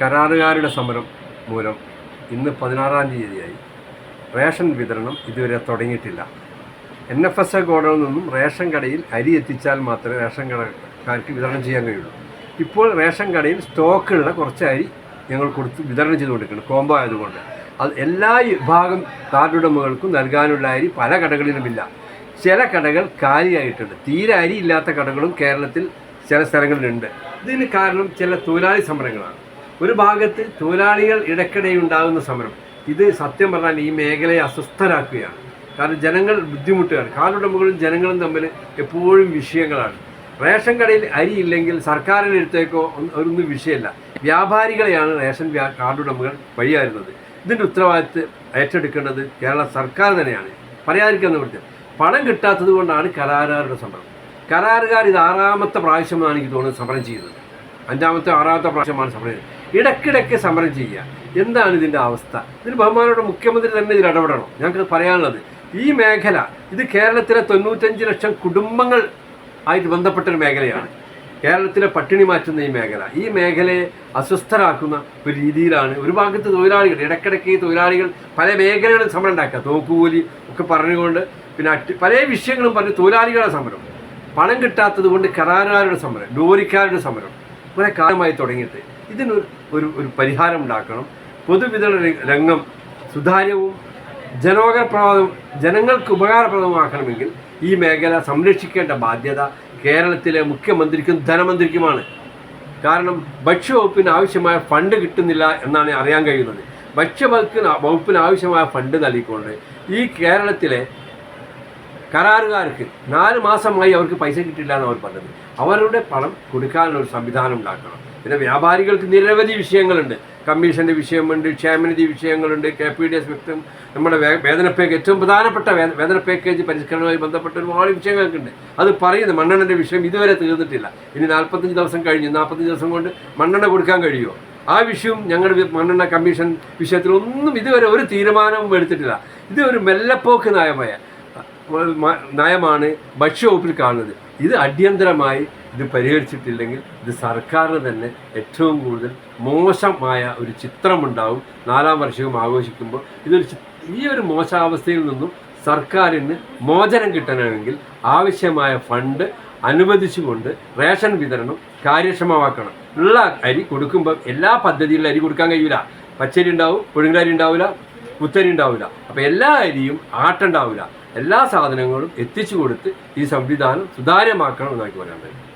കരാറുകാരുടെ സമരം മൂലം ഇന്ന് പതിനാറാം തീയതിയായി. റേഷൻ വിതരണം ഇതുവരെ തുടങ്ങിയിട്ടില്ല. എൻ എഫ് എസ് എ ഗോഡൗണിൽ നിന്നും റേഷൻ കടയിൽ അരി എത്തിച്ചാൽ മാത്രമേ റേഷൻ കടക്കാർക്ക് വിതരണം ചെയ്യാൻ കഴിയുള്ളൂ. ഇപ്പോൾ റേഷൻ കടയിൽ സ്റ്റോക്കുള്ള കുറച്ച് അരി ഞങ്ങൾ കൊടുത്ത് വിതരണം ചെയ്തുകൊണ്ടിരിക്കുന്നു. കോംബോ ആയതുകൊണ്ട്. അത് എല്ലാ വിഭാഗം കാർഡുടമകൾക്കും നൽകാനുള്ള അരി പല കടകളിലുമില്ല. ചില കടകൾ കാലിയായിട്ടുണ്ട്. തീരെ അരി ഇല്ലാത്ത കടകളും കേരളത്തിൽ ചില സ്ഥലങ്ങളിലുണ്ട്. ഇതിന് കാരണം ചില തൊഴിലാളി സമരങ്ങളാണ്. ഒരു ഭാഗത്ത് തൊഴിലാളികൾ ഇടയ്ക്കിടെ ഉണ്ടാകുന്ന സമരം. ഇത് സത്യം പറഞ്ഞാൽ ഈ മേഖലയെ അസ്വസ്ഥരാക്കുകയാണ്. കാരണം ജനങ്ങൾ ബുദ്ധിമുട്ടുകയാണ്. കാലുടമകളും ജനങ്ങളും തമ്മിൽ എപ്പോഴും വിഷയങ്ങളാണ്. റേഷൻ കടയിൽ അരി ഇല്ലെങ്കിൽ സർക്കാരിന്റെ അടുത്തേക്കോ ഒന്നും- വിഷയമല്ല. വ്യാപാരികളെയാണ് റേഷൻ കാർഡുടമകൾ വഴിയായിരുന്നത് ഇതിന്റെ ഉത്തരവാദിത്വം ഏറ്റെടുക്കേണ്ടത് കേരള സർക്കാർ തന്നെയാണ്. പറയാതിരിക്കാൻ നിവൃത്തി പണം കിട്ടാത്തത് കൊണ്ടാണ് കരാറുകാരുടെ സമരം. കരാറുകാർ ഇത് ആറാമത്തെ പ്രാവശ്യമാണ് എനിക്ക് തോന്നുന്നത് സമരം ചെയ്യുന്നത്. അഞ്ചാമത്തെ ആറാമത്തെ പ്രാവശ്യമാണ് സമരം ചെയ്യുന്നത്. ഇടയ്ക്കിടയ്ക്ക് സമരം ചെയ്യുക. എന്താണ് ഇതിന്റെ അവസ്ഥ? ഇതിന് ബഹുമാനോടെ മുഖ്യമന്ത്രി തന്നെ ഇതിൽ ഇടപെടണം. ഞങ്ങൾക്ക് പറയാനുള്ളത് ഈ മേഖല ഇത് കേരളത്തിലെ തൊണ്ണൂറ്റഞ്ച് ലക്ഷം കുടുംബങ്ങൾ ആയിട്ട് ബന്ധപ്പെട്ടൊരു മേഖലയാണ്. കേരളത്തിലെ പട്ടിണി മാറ്റുന്ന ഈ മേഖല ഈ മേഖലയെ അസ്വസ്ഥരാക്കുന്ന ഒരു രീതിയിലാണ് ഒരു ഭാഗത്ത് തൊഴിലാളികൾ ഇടയ്ക്കിടയ്ക്ക് ഈ തൊഴിലാളികൾ പല മേഖലകളിൽ സമരം ഉണ്ടാക്കുക. തോക്കുകൂലി ഒക്കെ പറഞ്ഞുകൊണ്ട് പിന്നെ അറ്റ് പല വിഷയങ്ങളും പറഞ്ഞ് തൊഴിലാളികളുടെ സമരം. പണം കിട്ടാത്തത് കൊണ്ട് കരാറുകാരുടെ സമരം ലോറിക്കാരുടെ സമരം. കുറെ കാലമായി തുടങ്ങിയിട്ട് ഇതിനൊരു ഒരു ഒരു പരിഹാരം ഉണ്ടാക്കണം. പൊതുവിതരണ രംഗം സുതാര്യവും ജനോപകാരപ്രദവും ജനങ്ങൾക്ക് ഉപകാരപ്രദമാക്കണമെങ്കിൽ ഈ മേഖല സംരക്ഷിക്കേണ്ട ബാധ്യത കേരളത്തിലെ മുഖ്യമന്ത്രിക്കും ധനമന്ത്രിക്കുമാണ്. കാരണം ഭക്ഷ്യവകുപ്പിന് ആവശ്യമായ ഫണ്ട് കിട്ടുന്നില്ല എന്നാണ് അറിയാൻ കഴിയുന്നത്. ഭക്ഷ്യവകുപ്പിന് വകുപ്പിന് ആവശ്യമായ ഫണ്ട് നൽകിക്കൊണ്ട് ഈ കേരളത്തിലെ കരാറുകാർക്ക് നാല് മാസമായി അവർക്ക് പൈസ കിട്ടില്ല എന്ന് അവർ പറഞ്ഞത്. അവരുടെ പണം കൊടുക്കാനുള്ള ഒരു സംവിധാനം ഉണ്ടാക്കണം. പിന്നെ വ്യാപാരികൾക്ക് നിരവധി വിഷയങ്ങളുണ്ട്. കമ്മീഷന്റെ വിഷയമുണ്ട് ക്ഷേമനിധി വിഷയങ്ങളുണ്ട് കെ പി ഡി എസ് വ്യക്തം നമ്മുടെ വേതന പാക്കേജ് ഏറ്റവും പ്രധാനപ്പെട്ട വേതന പാക്കേജ് പരിഷ്കരണവുമായി ബന്ധപ്പെട്ട ഒരുപാട് വിഷയങ്ങളൊക്കെ ഉണ്ട് അത് പറയുന്നത് മണ്ണെണ്ണന്റെ വിഷയം ഇതുവരെ തീർന്നിട്ടില്ല. ഇനി നാൽപ്പത്തഞ്ച് ദിവസം കഴിഞ്ഞ് നാൽപ്പത്തഞ്ച് ദിവസം കൊണ്ട് മണ്ണെണ്ണ കൊടുക്കാൻ കഴിയുമോ? ആ വിഷയവും ഞങ്ങളുടെ മണ്ണെണ്ണ കമ്മീഷൻ വിഷയത്തിൽ ഒന്നും ഇതുവരെ ഒരു തീരുമാനവും എടുത്തിട്ടില്ല. ഇത് ഒരു മെല്ലപ്പോക്ക് നയമായ നയമാണ് ഭക്ഷ്യവകുപ്പിൽ കാണുന്നത്. ഇത് അടിയന്തരമായി ഇത് പരിഹരിച്ചിട്ടില്ലെങ്കിൽ ഇത് സർക്കാരിന് തന്നെ ഏറ്റവും കൂടുതൽ മോശമായ ഒരു ചിത്രമുണ്ടാവും. നാലാം വർഷവും ആഘോഷിക്കുമ്പോൾ ഇതൊരു ഈ ഒരു മോശാവസ്ഥയിൽ നിന്നും സർക്കാരിന് മോചനം കിട്ടണമെങ്കിൽ ആവശ്യമായ ഫണ്ട് അനുവദിച്ചുകൊണ്ട് റേഷൻ വിതരണം കാര്യക്ഷമമാക്കണം. ഉള്ള അരി കൊടുക്കുമ്പോൾ എല്ലാ പദ്ധതിയിലും അരി കൊടുക്കാൻ കഴിയില്ല പച്ചരി ഉണ്ടാവും പുഴുങ്ങലരി ഉണ്ടാവില്ല കുത്തരി ഉണ്ടാവില്ല അപ്പോൾ എല്ലാ അരിയും ആട്ടുണ്ടാവില്ല എല്ലാ സാധനങ്ങളും എത്തിച്ചു കൊടുത്ത് ഈ സംവിധാനം സുതാര്യമാക്കണം എന്നാക്കി പറയാൻ കഴിയും